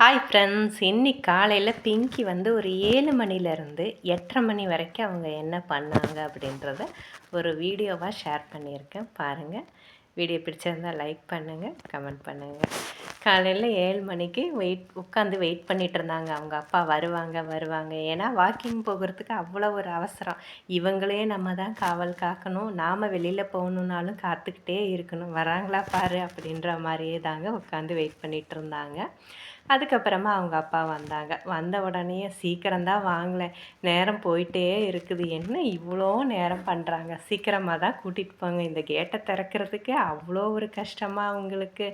Hi friends இன்னைக்கு காலையில் பிங்கி வந்து ஒரு ஏழு மணிலேருந்து எட்டரை மணி வரைக்கும் அவங்க என்ன பண்ணாங்க அப்படின்றத ஒரு வீடியோவாக ஷேர் பண்ணியிருக்கேன். பாருங்கள் வீடியோ பிடிச்சிருந்தா லைக் பண்ணுங்கள் கமெண்ட் பண்ணுங்கள் காலையில் ஏழு மணிக்கு வெயிட் உட்காந்து வெயிட் பண்ணிகிட்டு இருந்தாங்க. அவங்க அப்பா வருவாங்க வருவாங்க. ஏன்னா வாக்கிங் போகிறதுக்கு அவ்வளோ ஒரு அவசரம். இவங்களே நம்ம தான் காவல் காக்கணும். நாம் வெளியில் போகணுன்னாலும் காத்துக்கிட்டே இருக்கணும். வராங்களா பாரு அப்படின்ற மாதிரியே தாங்க உட்காந்து வெயிட் பண்ணிகிட்டு இருந்தாங்க. அதுக்கப்புறமா அவங்க அப்பா வந்தாங்க. வந்த உடனே சீக்கிரம்தான் வாங்கலை. நேரம் போயிட்டே இருக்குது. என்ன இவ்வளோ நேரம் பண்ணுறாங்க சீக்கிரமாக தான் கூட்டிகிட்டு போங்க. இந்த கேட்டை திறக்கிறதுக்கு அவ்வளோ ஒரு கஷ்டமாக அவங்களுக்கு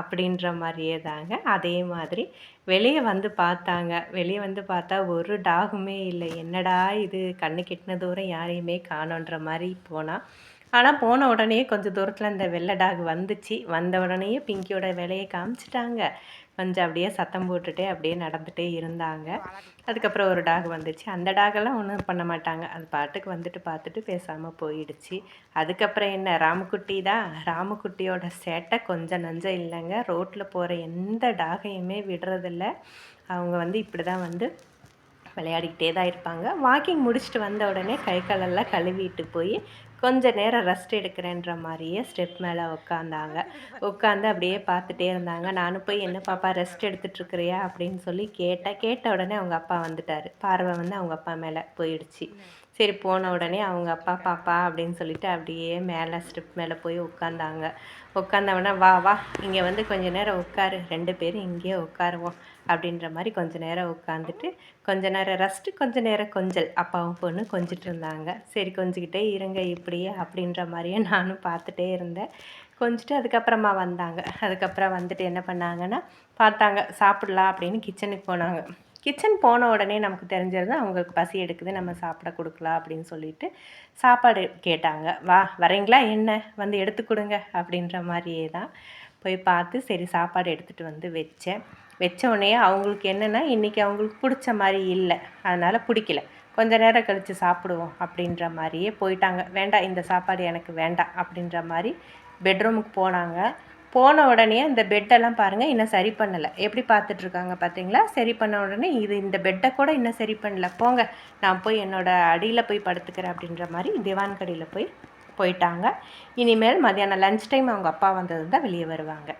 அப்படின்ற மாதிரியே தாங்க. அதே மாதிரி வெளியே வந்து பார்த்தாங்க. வெளியே வந்து பார்த்தா ஒரு டாகுமே இல்லை. என்னடா இது? கண்ணு கெட்டின தூரம் யாரையுமே காணோன்ற மாதிரி போனால் ஆனால் போன உடனே கொஞ்சம் தூரத்தில் இந்த வெள்ளை டாக் வந்துச்சு. வந்த உடனே பிங்கியோட விலையை காமிச்சிட்டாங்க. கொஞ்சம் அப்படியே சத்தம் போட்டுகிட்டே அப்படியே நடந்துகிட்டே இருந்தாங்க. அதுக்கப்புறம் ஒரு டாக் வந்துச்சு. அந்த டாகெல்லாம் ஒன்றும் பண்ண மாட்டாங்க. அது பாட்டுக்கு வந்துட்டு பார்த்துட்டு பேசாமல் போயிடுச்சு. அதுக்கப்புறம் என்ன ராமக்குட்டி தான். ராமக்குட்டியோட சேட்டை கொஞ்சம் நஞ்சம் இல்லைங்க. ரோட்டில் போகிற எந்த டாகையுமே விடுறதில்ல. அவங்க வந்து இப்படி தான் வந்து விளையாடிக்கிட்டே தான் இருப்பாங்க. வாக்கிங் முடிச்சுட்டு வந்த உடனே கை காலெல்லாம் கழுவிட்டு போய் கொஞ்ச நேரம் ரெஸ்ட் எடுக்கிறேன்ற மாதிரியே ஸ்டெப் மேலே உட்காந்தாங்க உட்காந்து அப்படியே பார்த்துட்டே இருந்தாங்க. நானும் போய் என்ன பாப்பா ரெஸ்ட் எடுத்துட்ருக்குறியா அப்படின்னு சொல்லி கேட்டேன் கேட்ட உடனே அவங்க அப்பா வந்துட்டார். பார்வை வந்து அவங்க அப்பா மேலே போயிடுச்சு. சரி போன உடனே அவங்க அப்பா பாப்பா அப்படின்னு சொல்லிட்டு அப்படியே மேலே ஸ்டெப் மேலே போய் உட்காந்தாங்க உட்காந்தவொடனே வா வா இங்கே வந்து கொஞ்ச நேரம் உட்காரு. ரெண்டு பேரும் இங்கேயே உட்காருவோம். அப்படின்ற மாதிரி கொஞ்ச நேரம் உட்காந்துட்டு கொஞ்ச நேரம் ரெஸ்ட்டு கொஞ்ச நேரம் கொஞ்சல். அப்பாவும் பொண்ணு கொஞ்சிட்டு இருந்தாங்க. சரி கொஞ்சிக்கிட்டே இருங்க இப்படியே அப்படின்ற மாதிரியே நானும் பார்த்துட்டே இருந்தேன். கொஞ்சிட்டு அதுக்கப்புறமா வந்தாங்க. அதுக்கப்புறம் வந்துட்டு என்ன பண்ணாங்கன்னா பார்த்தாங்க சாப்பிட்லாம் அப்படின்னு கிச்சனுக்கு போனாங்க. கிச்சன் போன உடனே நமக்கு தெரிஞ்சிருந்தா அவங்களுக்கு பசி எடுக்குது நம்ம சாப்பிட கொடுக்கலாம் அப்படின்னு சொல்லிட்டு சாப்பாடு கேட்டாங்க. வா வரீங்களா? என்ன? வந்து எடுத்து கொடுங்க. அப்படின்ற மாதிரியே தான் போய் பார்த்து சரி சாப்பாடு எடுத்துகிட்டு வந்து வச்சேன். வச்ச உடனே அவங்களுக்கு என்னென்னா இன்றைக்கி அவங்களுக்கு பிடிச்ச மாதிரி இல்லை. அதனால் பிடிக்கல. கொஞ்ச நேரம் கழித்து சாப்பிடுவோம் அப்படின்ற மாதிரியே போயிட்டாங்க. வேண்டாம் இந்த சாப்பாடு எனக்கு வேண்டாம். அப்படின்ற மாதிரி பெட்ரூமுக்கு போனாங்க. போன உடனே இந்த பெட்டெல்லாம் பாருங்கள் இன்னும் சரி பண்ணலை. எப்படி பார்த்துட்ருக்காங்க பார்த்தீங்களா? சரி பண்ண உடனே இது இந்த பெட்டை கூட இன்னும் சரி பண்ணல. போங்க நான் போய் என்னோடய அடியில் போய் படுத்துக்கிறேன் அப்படின்ற மாதிரி திவான் கடியில் போய் போயிட்டாங்க. இனிமேல் மதியானம் லஞ்ச் டைம் அவங்க அப்பா வந்தது தான் வெளியே வருவாங்க.